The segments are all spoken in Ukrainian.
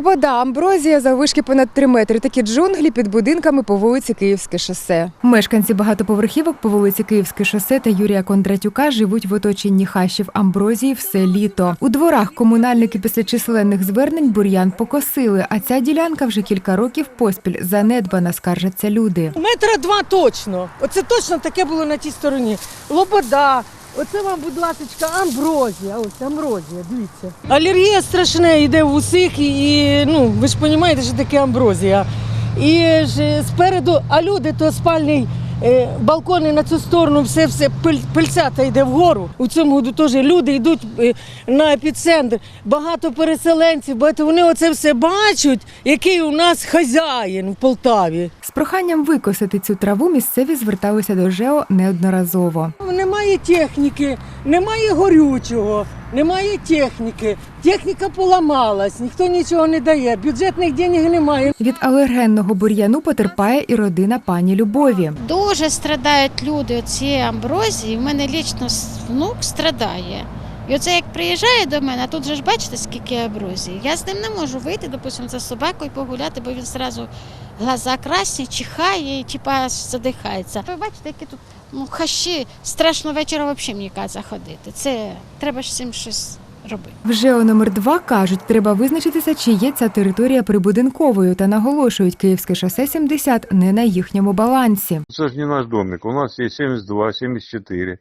Лобода, амброзія заввишки понад 3 метри. Такі джунглі під будинками по вулиці Київське шосе. Мешканці багатоповерхівок по вулиці Київське шосе та Юрія Кондратюка живуть в оточенні хащів амброзії все літо. У дворах комунальники після численних звернень бур'ян покосили, а ця ділянка вже кілька років поспіль занедбана, скаржаться люди. Метра два точно. Оце точно таке було на тій стороні. Лобода. Оце вам, будь ласка, амброзія. Ось амброзія, дивіться. Алергія страшна, йде в усіх, і, ну, ви ж розумієте, що таке амброзія. І ж спереду, а люди, то спальний е, балкони на цю сторону, все, все пиль, пильцята йде вгору. У цьому году теж люди йдуть е, на епіцентр. Багато переселенців, багато вони оце все бачать, який у нас хазяїн в Полтаві. З проханням викосити цю траву місцеві зверталися до ЖЕО неодноразово. Немає техніки, немає горючого, немає техніки. Техніка поламалась, ніхто нічого не дає, бюджетних денег немає. Від алергенного бур'яну потерпає і родина пані Любові. Дуже страдають люди від цієї амброзії. В мене лічно внук страдає. І оце як приїжджає до мене, а тут же ж бачите, скільки амброзії. Я з ним не можу вийти, допустимо, за собакою погуляти, бо він зразу глаза красні, чихає і типа задихається. Ви бачите, які тут ну, хащі, страшно вечора взагалі мені кажеться ходити. Це треба ж цим щось робити. В ЖЕО номер 2 кажуть, треба визначитися, чи є ця територія прибудинковою, та наголошують, Київське шосе 70 не на їхньому балансі. Это же не наш домик. У нас есть 72, 74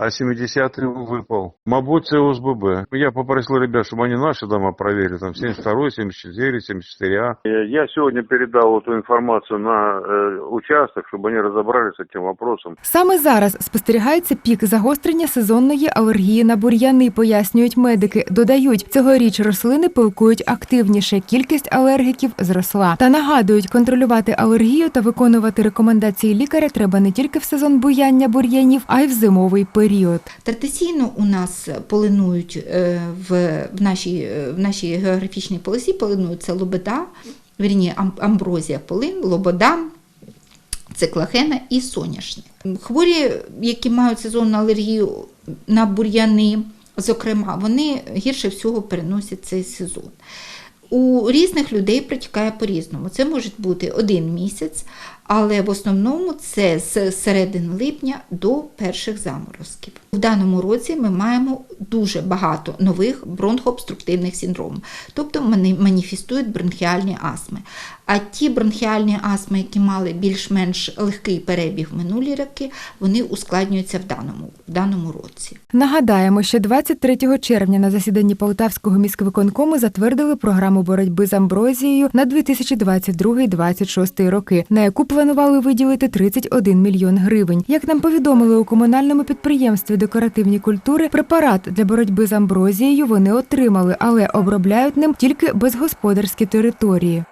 А 70-й выпал. Мабуть, це ОСББ. Я попросил ребят, чтобы они наши дома проверили. Там 72, 74, 74А. Я сегодня передал эту информацию на э, участок, чтобы они разобрались с этим вопросом. Саме зараз спостерігається пік загострення сезонної алергії на бур'яни, пояснюють медики. Додають, цьогоріч рослини пилкують активніше. Кількість алергіків зросла. Та нагадують, контролювати алергію та виконувати рекомендації лікаря треба не тільки в сезон буяння бур'янів, а й в зимовий період. Традиційно у нас полинують е, в, нашій, е, в нашій географічній полосі полинують це лобода, вірні, амброзія полин, лобода, циклахена і соняшник. Хворі, які мають сезонну алергію на бур'яни, зокрема, вони гірше всього переносять цей сезон. У різних людей протікає по-різному. Це може бути один місяць, але в основному це з середини липня до перших заморозків. В даному році ми маємо дуже багато нових бронхообструктивних синдромів, тобто маніфестують бронхіальні астми. А ті бронхіальні астми, які мали більш-менш легкий перебіг в минулі роки, вони ускладнюються в даному, в даному році. Нагадаємо, що 23 червня на засіданні Полтавського міськвиконкому затвердили програму боротьби з амброзією на 2022-2026 роки, на яку планували виділити 31 мільйон гривень. Як нам повідомили у комунальному підприємстві декоративні культури, препарат для боротьби з амброзією вони отримали, але обробляють ним тільки безгосподарські території.